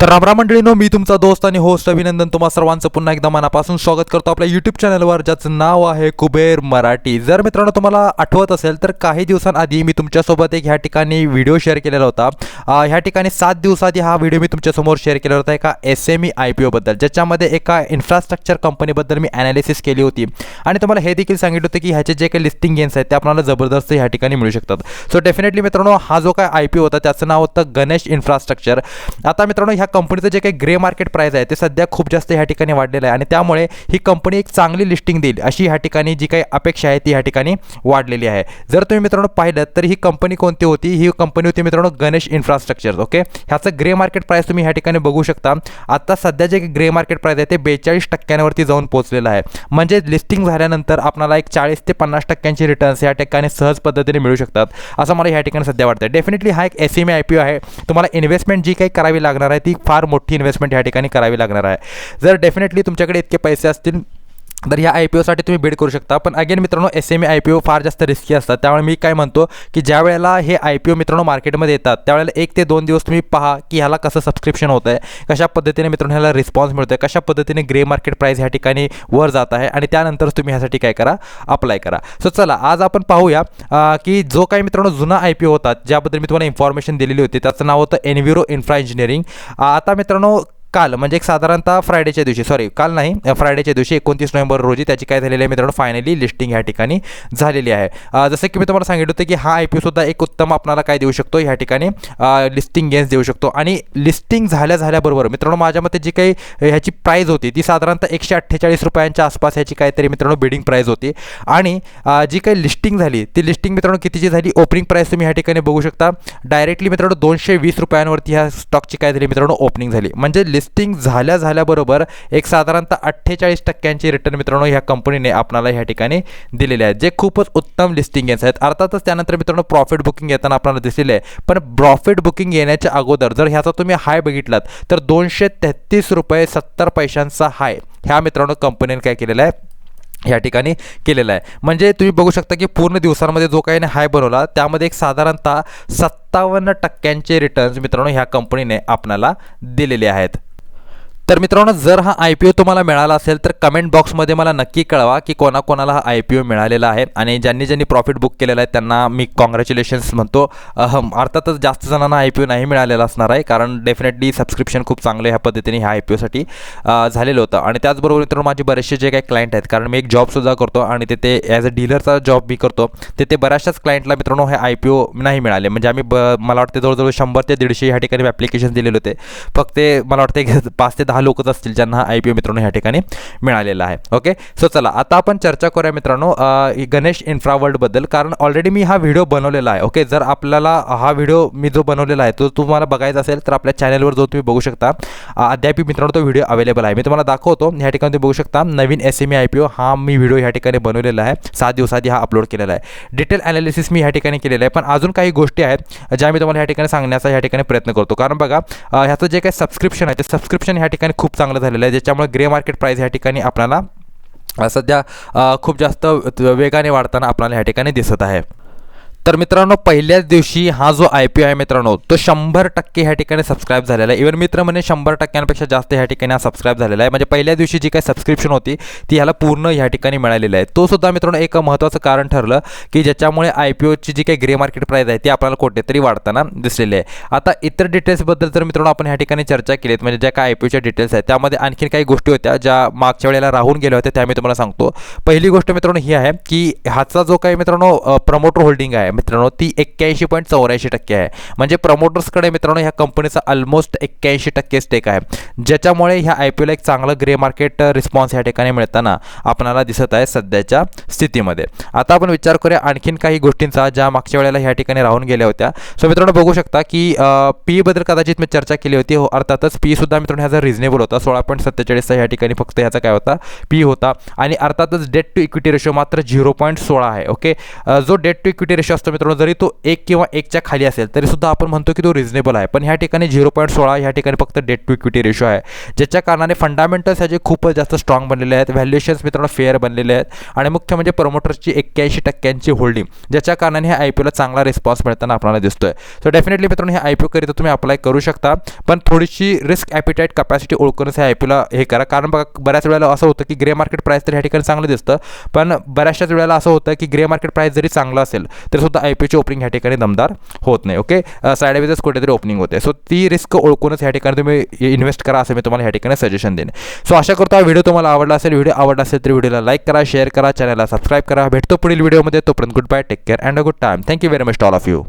तर रामराम मंडळीनो मी तुमचा दोस्त आणि होस्ट अभिनंदन तुम्हा सर्वांचं पुन्हा एकदा मनापासून स्वागत करतो आपल्या यूट्यूब चॅनलवर ज्याचं नाव आहे कुबेर मराठी. जर मित्रांनो तुम्हाला आठवत असेल तर काही दिवसांआधी मी तुमच्यासोबत एक ह्या ठिकाणी व्हिडिओ शेअर केलेला होता. ह्या ठिकाणी सात दिवसाआधी हा व्हिडिओ मी तुमच्यासमोर शेअर केला होता एका S M E I P ओबद्दल ज्याच्यामध्ये एका इन्फ्रास्ट्रक्चर कंपनीबद्दल मी ॲनालिसिस केली होती. आणि तुम्हाला हे देखील सांगितलं होतं की ह्याचे जे काही लिस्टिंग गेन्स आहेत ते आपल्याला जबरदस्त ह्या ठिकाणी मिळू शकतात. सो डेफिनेटली मित्रांनो हा जो काय आय पी होता त्याचं नाव होतं गणेश इन्फ्रास्ट्रक्चर आता मित्रांनो ह्या कंपनीचं जे काही ग्रे मार्केट प्राईस आहे ते सध्या खूप जास्त ह्या ठिकाणी वाढलेलं आहे. आणि त्यामुळे ही कंपनी एक चांगली लिस्टिंग देईल अशी ह्या ठिकाणी जी काही अपेक्षा आहे ती ह्या ठिकाणी वाढलेली आहे. जर तुम्ही मित्रांनो पाहिलं तर ही कंपनी कोणती होती? ही कंपनी होती मित्रांनो गणेश इन्फ्रास्ट्रक्चर ओके ह्याचं ग्रे मार्केट प्राईस तुम्ही ह्या ठिकाणी बघू शकता. आता सध्या जे ग्रे मार्केट प्राईस आहे ते बेचाळीस टक्क्यांवरती जाऊन पोहोचलेलं आहे. म्हणजे लिस्टिंग झाल्यानंतर आपल्याला एक चाळीस ते पन्नास टक्क्यांची रिटर्न्स या ठिकाणी सहज पद्धतीने मिळू शकतात. असं मला ह्या ठिकाणी सध्या वाटतं डेफिनेटली हा एक एस एम आय पी आहे. तुम्हाला इन्व्हेस्टमेंट जी काही करावी लागणार आहे ती फार मोठी इन्व्हेस्टमेंट या ठिकाणी करावी लागणार आहे. जर डेफिनेटली तुमच्याकडे इतके पैसे असतील तर ह्या आय पी ओसाठी तुम्ही बिड करू शकता. पण अगेन मित्रांनो S M E I P O फार जास्त रिस्की असतात. त्यामुळे मी काय म्हणतो की ज्या वेळेला हे आय पी ओ मित्रांनो मार्केटमध्ये येतात त्यावेळेला एक ते दोन दिवस तुम्ही पहा की ह्याला कसं सबस्क्रिप्शन होतं आहे कशा पद्धतीने मित्रांनो ह्याला रिस्पॉन्स मिळतो आहे कशा पद्धतीने ग्रे मार्केट प्राईस ह्या ठिकाणी वर जात आहे आणि त्यानंतरच तुम्ही ह्यासाठी काय करा अप्लाय करा. सो चला आज आपण पाहूया की जो काही मित्रांनो जुना आय पी ओ होतात ज्याबद्दल मी तुम्हाला इन्फॉर्मेशन दिलेली होती त्याचं नाव होतं एनविरो इन्फ्रा इंजिनिअरिंग आता मित्रांनो काल म्हणजे एक साधारणतः फ्रायडेच्या दिवशी सॉरी काल नाही फ्रायडेच्या दिवशी एकोणतीस नोव्हेंबर रोजी त्याची काय झालेली आहे मित्रांनो फायनली लिस्टिंग ह्या ठिकाणी झालेली आहे. जसं की मी तुम्हाला सांगितलं होतं की हा आय पी सुद्धा एक उत्तम आपणाला काय देऊ शकतो ह्या ठिकाणी लिस्टिंग गेन्स देऊ शकतो. आणि लिस्टिंग झाल्या झाल्याबरोबर मित्रांनो माझ्या मते जी काही ह्याची प्राईज होती ती साधारणतः एकशे अठ्ठेचाळीस रुपयांच्या आसपास ह्याची काहीतरी मित्रांनो बिडिंग प्राईज होती. आणि जी काही लिस्टिंग झाली ती लिस्टिंग मित्रांनो कितीची झाली ओपनिंग प्राईस तुम्ही ह्या ठिकाणी बघू शकता. डायरेक्टली मित्रांनो दोनशे वीस रुपयांवरती ह्या स्टॉकची काय झाली मित्रांनो ओपनिंग झाली. म्हणजे लिस्टिंग झाल्या झाल्याबरोबर एक साधारणतः अठ्ठेचाळीस टक्क्यांची रिटर्न मित्रांनो ह्या कंपनीने आपल्याला ह्या ठिकाणी दिलेले आहेत जे खूपच उत्तम लिस्टिंग गेन्स आहेत. अर्थातच त्यानंतर मित्रांनो प्रॉफिट बुकिंग येताना आपल्याला दिसलेले आहे. पण प्रॉफिट बुकिंग येण्याच्या अगोदर जर ह्याचा तुम्ही हाय बघितलात तर दोनशे तेहतीस रुपये सत्तर पैशांचा हाय ह्या मित्रांनो कंपनीने काय केलेला आहे? या ठिकाणी केलेला आहे. म्हणजे तुम्ही बघू शकता की पूर्ण दिवसांमध्ये जो काही हाय बनवला त्यामध्ये एक साधारणतः सत्तावन्न टक्क्यांचे रिटर्न्स मित्रांनो ह्या कंपनीने आपणाला दिलेले आहेत. तर मित्रांनो जर हा आय पी ओ तुम्हाला मिळाला असेल तर कमेंट बॉक्समध्ये मला नक्की कळवा की कोणाकोणाला हा आय पी ओ मिळालेला आहे. आणि ज्यांनी ज्यांनी प्रॉफिट बुक केलेलं आहे त्यांना मी कॉंग्रॅच्युलेशन्स म्हणतो. अहम अर्थातच जास्त जणांना आय पी ओ नाही मिळालेला असणार आहे कारण डेफिनेटली सबस्क्रिप्शन खूप चांगलं ह्या पद्धतीने ह्या आय पी ओसाठी झालेलं होतं. आणि त्याचबरोबर मित्रांनो माझे बरेचसे जे काही क्लायंट आहेत कारण मी एक जॉबसुद्धा करतो आणि तिथे ॲज अ डीलरचा जॉब मी करतो तिथे बऱ्याचशाच क्लायंटला मित्रांनो हे आय पी ओ नाही मिळाले. म्हणजे आम्ही ब मला वाटते जवळजवळ शंभर ते दीडशे ह्या ठिकाणी ॲप्लिकेशन दिलेले होते. फक्त मला वाटते पाच ते दहा लोकच असतील ज्यांना हा आय पी ओ मित्रांनो ह्या ठिकाणी मिळालेला आहे. ओके सो चला आता आपण चर्चा करूया मित्रांनो गणेश इन्फ्रा वर्ल्डबद्दल कारण ऑलरेडी मी हा व्हिडिओ बनवलेला आहे ओके जर आपल्याला हा व्हिडिओ मी जो बनवलेला आहे तो तुम्हाला बघायचा असेल तर आपल्या चॅनलवर जो तुम्ही बघू शकता अ, अद्याप मित्रांनो तो व्हिडिओ अवेलेबल आहे. मी तुम्हाला दाखवतो ह्या ठिकाणी तुम्ही बघू शकता नवीन S M I P O हा मी व्हिडिओ ह्या ठिकाणी बनवलेला आहे. सात दिवसाआधी हा अपलोड केलेला आहे. डिटेल ॲनालिसिस मी ह्या ठिकाणी केलेलं आहे पण अजून काही गोष्टी आहेत ज्या मी तुम्हाला ह्या ठिकाणी सांगण्याचा ह्या ठिकाणी प्रयत्न करतो. कारण बघा ह्याचं जे काही सबस्क्रिप्शन आहे ते सबस्क्रिप्शन ह्या ठिकाणी ठिकाणी खूप चांगलं झालेलं आहे ज्याच्यामुळे ग्रे मार्केट प्राईस ह्या ठिकाणी आपल्याला सध्या खूप जास्त वेगाने वाढताना आपल्याला ह्या ठिकाणी दिसत आहे. तर मित्रांनो पहिल्याच दिवशी हा जो आय पी ओ आहे मित्रांनो तो शंभर टक्के ह्या ठिकाणी सबस्क्राईब झालेला आहे. इवन मित्र म्हणे शंभर टक्क्यांपेक्षा जास्त ह्या ठिकाणी हा सबस्क्राईब झालेला आहे. म्हणजे पहिल्या दिवशी जी काही सबस्क्रिप्शन होती ती ह्याला पूर्ण ह्या ठिकाणी मिळालेली आहे. तो सुद्धा मित्रांनो एक महत्त्वाचं कारण ठरलं की ज्याच्यामुळे आय पी ओची जी काही ग्रे मार्केट प्राईस आहे ती आपल्याला कुठेतरी वाढताना दिसलेली आहे. आता इतर डिटेल्सबद्दल जर मित्रांनो आपण ह्या ठिकाणी चर्चा केलीत म्हणजे ज्या काय आय पी ओच्या डिटेल्स आहेत त्यामध्ये आणखीन काही गोष्टी होत्या ज्या मागच्या वेळेला राहून गेल्या होत्या त्या मी तुम्हाला सांगतो. पहिली गोष्ट मित्रांनो ही आहे की ह्याचा जो काही मित्रांनो प्रमोटर होल्डिंग आहे मित्रांनो ती एक्क्याऐंशी पॉईंट चौऱ्याऐंशी टक्के आहे. म्हणजे प्रमोटर्सकडे मित्रांनो ह्या कंपनीचा ऑलमोस्ट एक्क्याऐंशी टक्के स्टेक आहे. ज्याच्यामुळे ह्या आय पी ओला एक चांगलं ग्रे मार्केट रिस्पॉन्स ह्या ठिकाणी मिळताना आपणाला दिसत आहे सध्याच्या स्थितीमध्ये. आता आपण विचार करूया आणखीन काही गोष्टींचा ज्या मागच्या वेळेला ह्या ठिकाणी राहून गेल्या होत्या. सो मित्रांनो बघू शकता की पीबद्दल कदाचित मी चर्चा केली होती. हो अर्थातच पी सुद्धा मित्रांनो ह्याचा रिझनेबल होता. सोळा पॉईंट सत्तेचाळीसचा ह्या ठिकाणी फक्त ह्याचा काय होता? पी होता. आणि अर्थातच डेट टू इक्विटी रेशो मात्र झिरो पॉईंट सोळा आहे. ओके जो डेट टू इक्विटी रेशो असतो मित्रांनो जरी तो एक किंवा एकच्या खाली असेल तरी सुद्धा आपण म्हणतो की तो रिझनेबल आहे. पण ह्या ठिकाणी झिरो पॉईंट सोळा ह्या ठिकाणी फक्त डेट टू इक्विटी रेशो आहे. ज्याच्या कारणाने फंडामेंटल्स ह्याचे खूपच जास्त स्ट्रॉंग बनलेले आहेत व्हॅल्युएशन्स मित्रांनो फेअर बनलेले आहेत आणि मुख्य म्हणजे प्रमोटर्सची एक्क्याऐंशी टक्क्यांची होल्डिंग ज्याच्या कारणाने ह्या आय पी ओला चांगला रिस्पॉन्स मिळताना आपल्याला दिसतोय. सो डेफिनेटली मित्रांनो हे आय पी ओकरिता तुम्ही अप्लाय करू शकता पण थोडीशी रिस्क ॲपिटाईट कपॅसिटी ओळखूनच हे आय पी ओला हे करा. कारण बघा बऱ्याच वेळेला असं होतं की ग्रे मार्केट प्राईस तर ह्या ठिकाणी चांगलं दिसतं पण बऱ्याचशाच वेळेला असं होतं की ग्रे मार्केट प्राईस जरी चांगलं असेल तरी सुद्धा आय पी एलची ओपनिंग ह्या ठिकाणी दमदार होत नाही ओके साईडवेजच कुठेतरी ओपनिंग होते. सो ती रिस्क ओळखूनच ह्या ठिकाणी तुम्ही इन्व्हेस्ट करा असं मी तुम्हाला ह्या ठिकाणी सजेशन देईन. सो आशा करतो हा व्हिडिओ तुम्हाला आवडला असेल. व्हिडिओ आवडला असेल तर व्हिडिओला लाईक करा शेअर करा चॅनलला सबस्क्राईब करा. भेटतो पुढील व्हिडिओमध्ये तोपर्यंत good bye take care and a good time thank you very much all of you